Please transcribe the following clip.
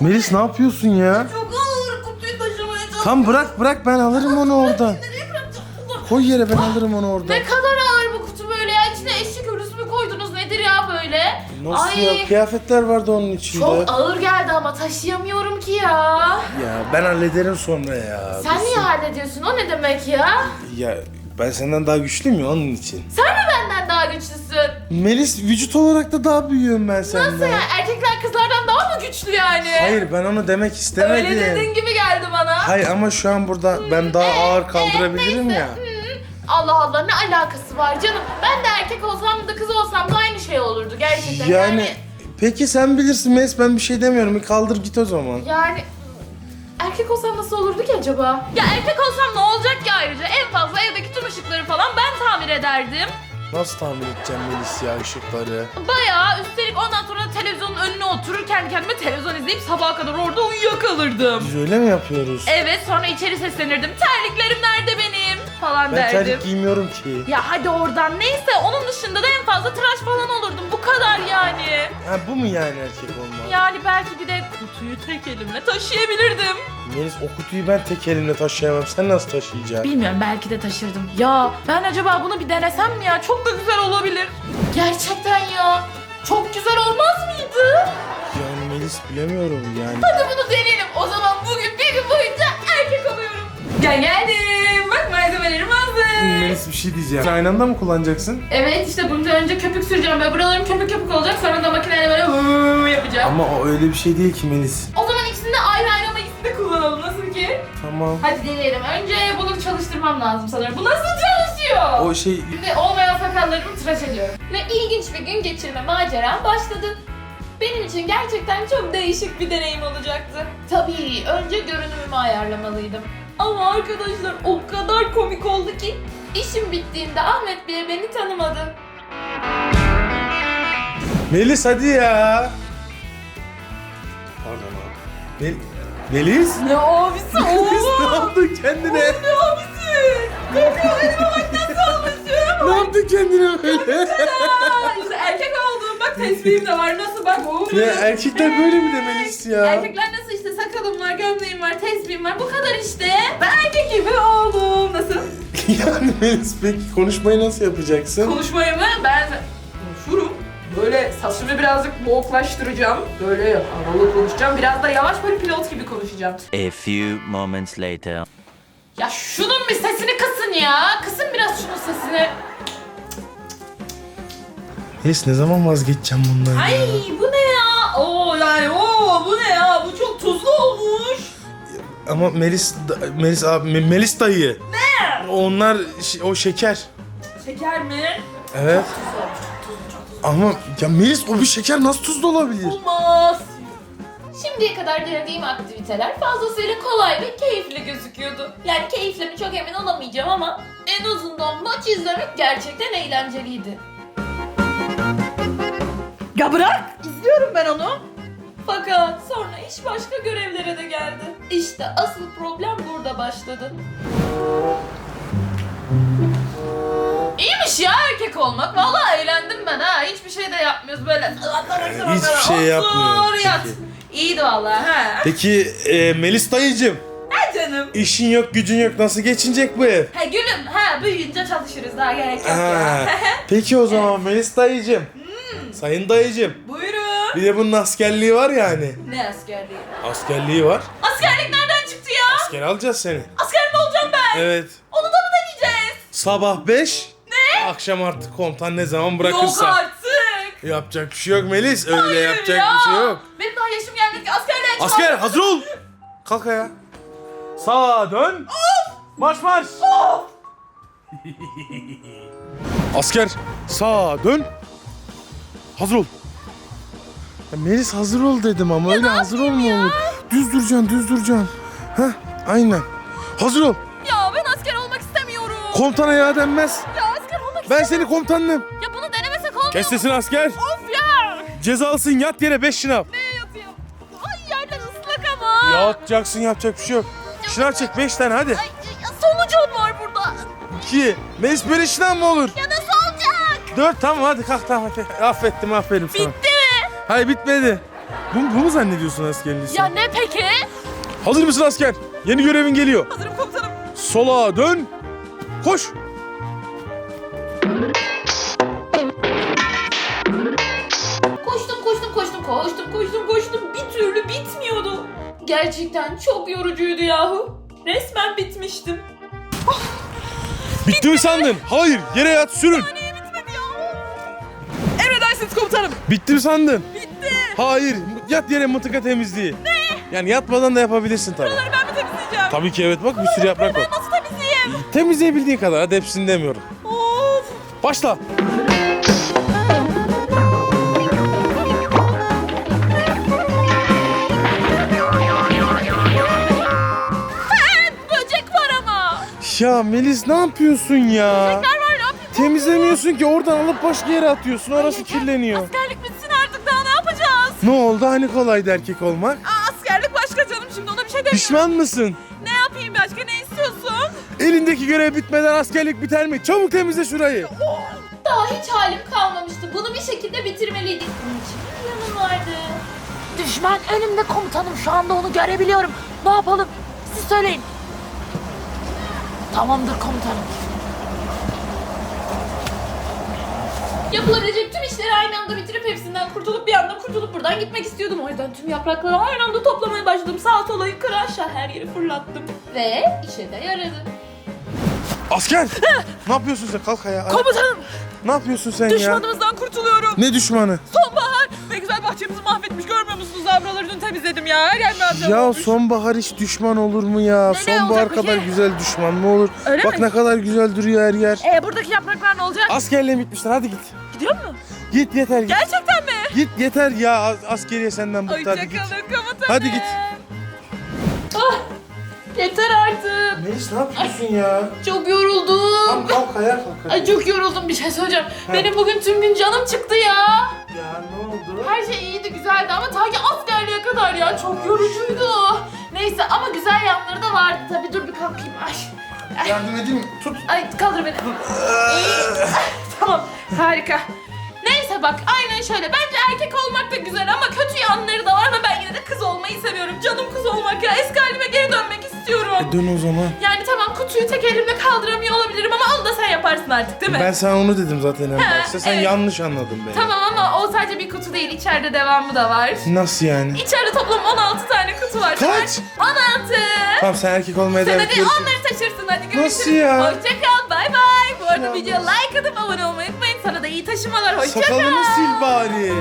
Melis ne yapıyorsun ya? Çok ağır kutuyu taşımaya çalışıyorum. Tam bırak bırak ben alırım onu oradan. Koy yere ben alırım onu oradan. Ne kadar ağır bu kutu böyle ya. İçine eşek ölüsü mü koydunuz? Nedir ya böyle? Nasıl Ay, ya? Kıyafetler vardı onun içinde. Çok ağır geldi ama taşıyamıyorum ki ya. Ya ben hallederim sonra ya. Sen niye hallediyorsun? O ne demek ya? Ya ben senden daha güçlüyüm ya onun için. Sen mi benden daha güçlüsün? Melis vücut olarak da daha büyüğüm ben senden. Nasıl ya? Erkekler kızlardan daha mı güçlü yani? Hayır ben onu demek istemedim. Öyle dediğin gibi geldi bana. Hayır ama şu an burada ben daha ağır kaldırabilirim ya. Allah Allah ne alakası var canım? Ben de erkek olsam da kız olsam da aynı şey olurdu gerçekten. Yani peki sen bilirsin Melis ben bir şey demiyorum. Kaldır git o zaman. Yani erkek olsam nasıl olurdu ki acaba? Ya erkek olsam ne olacak ki ayrıca? En fazla evdeki tüm ışıkları falan ben tamir ederdim. Nasıl tahmin edeceğim Melis ya ışıkları? Bayağı üstelik ondan sonra televizyonun önüne oturur kendi kendime televizyon izleyip sabaha kadar orada uyuyakalırdım. Biz öyle mi yapıyoruz? Evet sonra içeri seslenirdim. Terliklerim nerede benim? Falan ben derdim. terlik giymiyorum ki. Ya hadi oradan neyse onun dışında da en fazla tıraş falan olurdum. Bu kadar yani. Ha bu mu yani erkek olmak? Yani belki bir de kutuyu tek elimle taşıyabilirdim. Melis o kutuyu ben tek elimle taşıyamam. Sen nasıl taşıyacaksın? Bilmiyorum belki de taşırdım. Ya ben acaba bunu bir denesem mi ya? Çok da güzel olabilir. Gerçekten ya. Çok güzel olmaz mıydı? Yani Melis bilemiyorum yani. Hadi bunu deneyelim. O zaman bugün bir gün boyunca erkek oluyorum. Gel geldim. Melis bir şey diyeceğim. Aynı anda mı kullanacaksın? Evet işte bundan önce köpük süreceğim. Böyle buralarım köpük köpük olacak. Sonra da makineyle böyle hıı yapacağım. Ama o öyle bir şey değil ki Melis. O zaman ikisini de ayrı ayrı ama ikisini de kullanalım. Nasıl ki? Tamam. Hadi deneyelim. Önce bunu çalıştırmam lazım sanırım. Bu nasıl çalışıyor? O şey Şimdi olmayan sakallarımı tıraş ediyorum. Ve ilginç bir gün geçirme maceram başladı. Benim için gerçekten çok değişik bir deneyim olacaktı. Tabii önce görünümümü ayarlamalıydım. Ama arkadaşlar o kadar komik oldu ki işim bittiğinde Ahmet bile beni tanımadı. Melis hadi ya. Pardon abi. Mel Melis? Ne abisi Melis ne yaptın kendine? Ne abisi? Bakıyor elime bak nasıl olmuşum. ne yaptın kendine böyle? işte erkek oldum bak tesbihim de var nasıl bak. Oo. ya erkekler böyle mi de Melis ya? Erkekler nasıl işte sakalım var, gömleğim var, tesbihim var. Bu kadar işte. Ben erkek gibi oldum. Nasıl? yani Melis peki konuşmayı nasıl yapacaksın? Konuşmayı mı? Ben konuşurum. Böyle saçımı birazcık boğuklaştıracağım. Böyle havalı konuşacağım. Biraz da yavaş böyle pilot gibi konuşacağım. A few moments later. Ya şunun bir sesini kısın ya. Kısın biraz şunun sesini. Melis ne zaman vazgeçeceğim bundan Ay ya? bu ne ya? Oo yani oo bu ne ya? Bu çok tuzlu olmuş. Ama Melis, da- Melis abi, Me- Melis dayı. Ne? Onlar ş- o şeker. Şeker mi? Evet. Ama ya Melis o bir şeker nasıl tuzlu olabilir? Olmaz. Şimdiye kadar denediğim aktiviteler fazlasıyla kolay ve keyifli gözüküyordu. Yani keyifle mi çok emin olamayacağım ama en azından maç izlemek gerçekten eğlenceliydi. Ya bırak! İzliyorum ben onu. Fakat sonra iş başka görevlere de geldi. İşte asıl problem burada başladı. İyiymiş ya erkek olmak. Vallahi eğlendim ben ha. Hiçbir şey de yapmıyoruz böyle. Hiçbir şey yapmıyoruz Otur, yat. peki. İyiydi vallahi ha. Peki e, Melis dayıcım Ha canım. işin yok gücün yok nasıl geçinecek bu ev? Ha gülüm. Ha büyüyünce çalışırız daha gerek yok Ha, ya. peki o zaman Melis dayıcım. Sayın dayıcım. Buyurun. Bir de bunun askerliği var yani. Ne askerliği? Askerliği var. Askerlik nereden çıktı ya? Asker alacağız seni. Asker mi olacağım ben? Evet. Onu da mı deneyeceğiz? Sabah 5. Akşam artık komutan ne zaman Yok bırakırsa. artık. Yapacak bir şey yok Melis. Öyle Hayır yapacak ya. bir şey yok. Benim daha yaşım gelmedi ki askerliğe çıkmam. Asker hazır ol. Kalk ayağa. Sağa dön. Marş marş. Asker sağa dön. Hazır ol. Ya Melis hazır ol dedim ama öyle hazır ol mu olur? Düz duracaksın düz duracaksın. Heh aynen. Hazır ol. Ya ben asker olmak istemiyorum. Komutan ayağa denmez. Ben istemiyorum. seni komutanım. Ya bunu denemesek olmuyor Kes mu? sesini asker. Of ya. Cezalısın yat yere 5 şınav. Ne yatayım? Ay yerler ıslak ama. Yatacaksın yapacak bir şey yok. Şınav çek 5 tane hadi. Ay, ya sonucum var burada. 2. Melis böyle şınav mı olur? Ya nasıl olacak? 4 tamam hadi kalk tamam hadi. Affettim aferin sana. Bitti mi? Hayır bitmedi. Bu, bu mu zannediyorsun askerliği sen? Ya ne peki? Hazır mısın asker? Yeni görevin geliyor. Hazırım komutanım. Sola dön. Koş. Gerçekten çok yorucuydu yahu. Resmen bitmiştim. Bitti mi sandın? Hayır. Yere yat sürün. bitmedi ya. Emredersiniz komutanım. Bitti mi sandın? Bitti. Hayır. Yat yere mıntıka temizliği. Ne? Yani yatmadan da yapabilirsin tabii. Ben mi temizleyeceğim? Tabii ki evet bak bir sürü yaprak var. Nasıl temizleyeyim? Temizleyebildiğin kadar hadi hepsini demiyorum. Of. Başla. Ya Melis ne yapıyorsun ya? Var var ne yapayım? Temizlemiyorsun ki oradan alıp başka yere atıyorsun. Orası kirleniyor. Askerlik bitsin artık daha ne yapacağız? Ne oldu hani kolaydı erkek olmak? Aa, askerlik başka canım şimdi ona bir şey demiyorum. Pişman mısın? Ne yapayım başka ne istiyorsun? Elindeki görev bitmeden askerlik biter mi? Çabuk temizle şurayı. Daha hiç halim kalmamıştı. Bunu bir şekilde bitirmeliydik. Bunun için bir yanım vardı. Düşman önümde komutanım şu anda onu görebiliyorum. Ne yapalım? Siz söyleyin. Tamamdır komutanım. Yapılabilecek tüm işleri aynı anda bitirip hepsinden kurtulup bir anda kurtulup buradan gitmek istiyordum. O yüzden tüm yaprakları aynı anda toplamaya başladım. Sağ sola yukarı aşağı her yeri fırlattım. Ve işe de yaradı. Asker! ne yapıyorsun sen? Kalk ayağa. Komutanım Ne yapıyorsun sen ya? düşmanımızdan kurtuluyorum. Ne düşmanı? Sonbahar ne güzel bahçemizi mahvetmiş görmüyor dün temizledim ya. Her yer merdiven Ya sonbahar hiç düşman olur mu ya? Ne sonbahar olacak kadar peki? güzel düşman mı olur? Öyle Bak mi? ne kadar güzel duruyor her yer. Ee, buradaki yapraklar ne olacak? Askerliğe bitmişler hadi git. Gidiyor mu? Git yeter git. Gerçekten mi? Git yeter ya as- askeriye senden bıktı hadi git. Hoşçakalın komutanım. Hadi git. Ah, yeter artık. Melis ne yapıyorsun ya? Çok yoruldum. Tam kalk ayağa kalk hadi. Ay çok yoruldum bir şey söyleyeceğim. Benim bugün tüm gün canım çıktı ya. Ya ne oldu? Her şey iyiydi güzeldi ama ta ki askerliğe kadar ya çok yorucuydu. Neyse ama güzel yanları da vardı tabii dur bir kalkayım. Ay. Yardım edeyim mi? Tut. Ay kaldır beni. Tamam harika. Neyse bak aynen şöyle. Bence erkek olmak da güzel ama kötü yanları da var ve ben yine de kız olmayı seviyorum. Canım kız olmak ya. Eski halime geri dönmek istiyorum. E, dön o zaman. Yani kutuyu tek elimle kaldıramıyor olabilirim ama onu da sen yaparsın artık değil mi? Ben sana onu dedim zaten en Ha, başta. Sen evet. yanlış anladın beni. Tamam ama o sadece bir kutu değil. İçeride devamı da var. Nasıl yani? İçeride toplam 16 tane kutu var. Kaç? 16. Tamam sen erkek olmaya Sen devam hadi ediyorsun. onları taşırsın hadi görüşürüz. Nasıl ya? Hoşça kal bay bay. Bu arada Ya. videoya like atıp abone olmayı unutmayın. Sana da iyi taşımalar. Hoşça Sakalını kal. sil bari.